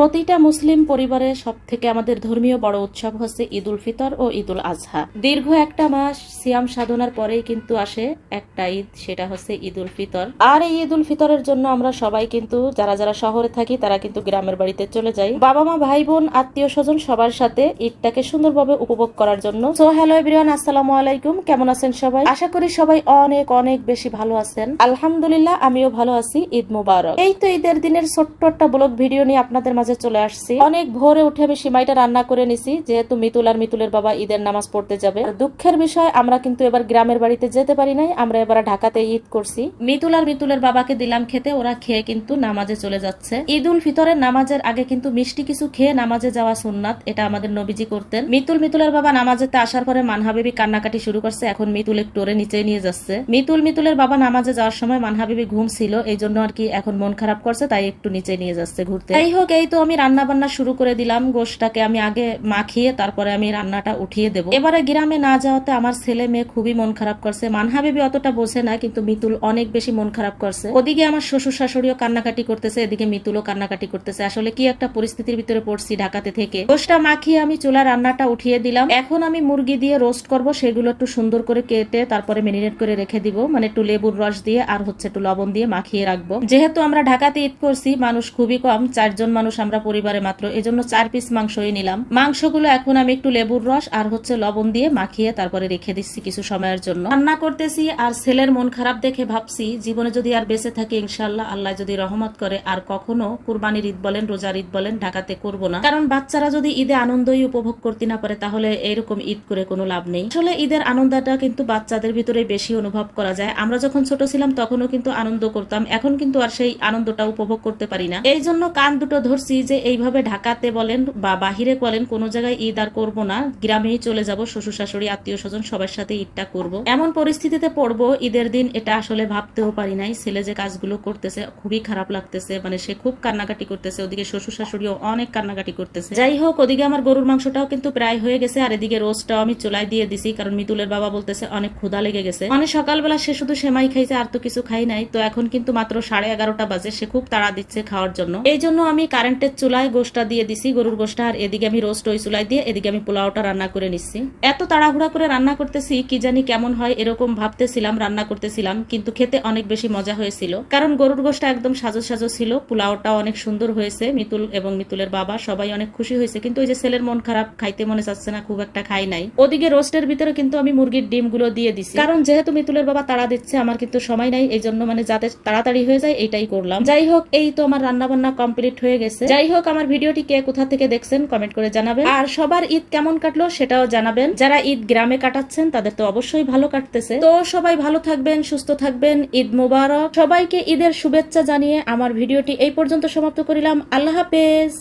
প্রতিটা মুসলিম পরিবারের সব থেকে আমাদের ধর্মীয় বড় উৎসব হচ্ছে ঈদ উল ফিতর ও ঈদ উল আজহা। দীর্ঘ একটা মাস সিয়াম সাধনার পরেই কিন্তু আসে একটা ঈদ, সেটা হচ্ছে ঈদ উল ফিতর। আর এই ঈদ উল ফিতরের জন্য আমরা সবাই কিন্তু, যারা যারা শহরে থাকি, তারা কিন্তু গ্রামের বাড়িতে চলে যাই। বাবা মা ভাই বোন আত্মীয় স্বজন সবার সাথে ঈদটাকে সুন্দরভাবে উপভোগ করার জন্য। সো হ্যালো এভরিওয়ান আসসালামু আলাইকুম। কেমন আছেন সবাই? আশা করি সবাই অনেক অনেক বেশি ভালো আছেন। আলহামদুলিল্লাহ, আমিও ভালো আছি। ঈদ মুবারক। এই তো ঈদের দিনের ছোট্ট একটা ব্লগ ভিডিও নিয়ে আপনাদের মাঝে চলে আসছি। অনেক ভোরে উঠে আমি সিমাইটা রান্না করে নিছি, যেহেতু মিতুল আর মিতুলের বাবা ঈদের নামাজ পড়তে যাবে। দুঃখের বিষয়, আমরা কিন্তু এবার গ্রামের বাড়িতে যেতে পারি নাই, আমরা এবার ঢাকাতে ঈদ করছি। মিতুল আর মিতুলের বাবাকে দিলাম খেতে, ওরা খেয়ে কিন্তু নামাজে চলে যাচ্ছে। ঈদ উল ফিতরের নামাজের আগে কিন্তু মিষ্টি কিছু খেয়ে নামাজে যাওয়া সুন্নাত, এটা আমাদের নবীজি করতেন। মিতুল মিতুলের বাবা নামাজেতে আসার পরে মানহাবিবি কান্নাকাটি শুরু করছে, এখন মিতুল একটু ওরে নিচে নিয়ে যাচ্ছে। মিতুল মিতুলের বাবা নামাজে যাওয়ার সময় মানহাবিবি ঘুম ছিল এই জন্য আর কি এখন মন খারাপ করছে, তাই একটু নিচে নিয়ে যাচ্ছে ঘুরতে। যাই হোক, এই তো আমি রান্না বান্না শুরু করে দিলাম, গোশটাকে আমি আগে মাখিয়ে তারপরে আমি রান্নাটা উঠিয়ে দেবো। এবারে গ্রামে না যাওয়াতে আমার ছেলে মেয়ে খুবই মন খারাপ করছে। মানহাবিবি অতটা বোঝে না, কিন্তু মিতুল অনেক বেশি মন খারাপ করছে। ওদিকে আমার শ্বশুর শাশুড়িও কান্নাকাটি করতেছে, এদিকে মিতুলও কান্নাকাটি করতেছে। আসলে কি একটা পরিস্থিতির ভিতরে পড়ছি ঢাকাতে থেকে। গোশটা মাখিয়ে আমি চুলা রান্নাটা উঠিয়ে দিলাম। এখন আমি মুরগি দিয়ে রোস্ট করব, সেগুলো একটু সুন্দর করে কেটে তারপরে মেরিনেট করে রেখে দিব। মানে একটু লেবুর রস দিয়ে আর হচ্ছে একটু লবণ দিয়ে মাখিয়ে রাখব। যেহেতু আমরা ঢাকাতে ঈদ করছি, মানুষ খুবই কম, চারজন মানুষ আমরা পরিবারে মাত্র, এজন্য চার পিস মাংসই নিলাম। মাংসগুলো এখন আমি একটু লেবুর রস আর হচ্ছে লবণ দিয়ে মাখিয়ে তারপরে রেখে দিচ্ছি কিছু সময়ের জন্য। রান্না করতেছি আর ছেলের মন খারাপ দেখে ভাবছি, জীবনে যদি আর বেঁচে থাকি ইনশাল্লাহ আল্লাহ যদি রহমত করে, আর কখনো কুরবানির ঈদ বলেন, রোজার ঈদ বলেন ঢাকাতে করব না। কারণ বাচ্চারা যদি ঈদে আনন্দই উপভোগ করতে না পারে, তাহলে এরকম ঈদ করে কোনো লাভ নেই। আসলে ঈদের আনন্দটা কিন্তু বাচ্চাদের ভিতরে বেশি অনুভব করা যায়। আমরা যখন ছোট ছিলাম, তখনও কিন্তু আনন্দ করতাম। এখন কিন্তু আর সেই আনন্দটা উপভোগ করতে পারি না। এই জন্য কান দুটো ধরছি যে এইভাবে ঢাকাতে বলেন বা বাহিরে বলেন, কোনো জায়গায় ঈদ আর করব না। গ্রামেই চলে যাব, শ্বশুর শাশুড়ি, আত্মীয় স্বজন, সবার সাথে ঈদটা করব। এমন পরিস্থিতিতে পড়ব, ঈদের দিন এটা আসলে ভাবতেও পারি নাই। ছেলে যে কাজগুলো করতেছে, খুবই খারাপ লাগতেছে। মানে সে খুব কান্নাকাটি করতেছে, ওদিকে শ্বশুর শাশুড়িও অনেক কান্নাকাটি করতেছে। যাই হোক, ওদিকে আমার গরুর মাংসটাও কিন্তু প্রায় হয়ে গেছে, আর এদিকে রোজটাও আমি চুলাই দিয়ে দিছি, কারণ মিতুলের বাবা বলতেছে অনেক ক্ষুধা লেগে গেছে। মানে সকালবেলা সে শুধু সেমাই খাইছে, আর তো কিছু খাই নাই। তো এখন কিন্তু মাত্র সাড়ে এগারোটা বাজে, সে খুব তাড়া দিচ্ছে খাওয়ার জন্য। এই জন্য আমি কারেন্টের চুলায় গোষ্ঠটা দিয়ে দিছি, গরুর গোষ্ঠটা আর এদিকে আমি রোস্ট ওই চুলাই দিয়ে এদিকে আমি পোলাওটা রান্না করে নিচ্ছি। এত তাড়াহুড়া করে রান্না করতেছি, কি জানি কেমন হয়, এরকম ভাবতেছিলাম, রান্না করতেছিলাম, কিন্তু খেতে অনেক বেশি মজা হয়েছিল। কারণ গরুর গোষ্ঠটা একদম সাজো সাজো ছিল, পোলাওটাও অনেক সুন্দর হয়েছে, মিতুল এবং মিতুলের বাবা সবাই অনেক খুশি হয়েছে, কিন্তু ওই যে ছেলের মন খারাপ, খাইতে মনে চাচ্ছে না, খুব একটা খাই নাই। ওদিকে রোস্টের ভিতরে কিন্তু আমি মুরগির ডিমগুলো দিয়ে দিছি। কারণ যেহেতু মিতুলের বাবা তাড়া দিচ্ছে, আমার কিন্তু সময় নাই এই জন্য মানে যাতে তাড়াতাড়ি হয়ে যায় এটাই করলাম। যাই হোক, এই তো আমার রান্না বান্না কমপ্লিট হয়ে গেছে। যাই হোক, আমার ভিডিওটি কে কোথা থেকে দেখছেন কমেন্ট করে জানাবেন। আর সবার ঈদ কেমন কাটলো সেটাও জানাবেন। যারা ঈদ গ্রামে কাটাচ্ছেন, তাদের তো অবশ্যই ভালো কাটতেছে। তো সবাই ভালো থাকবেন, সুস্থ থাকবেন, ঈদ মোবারক। সবাইকে ঈদের শুভেচ্ছা জানিয়ে আমার ভিডিওটি এই পর্যন্ত সমাপ্ত করিলাম। আল্লাহ হাফেজ।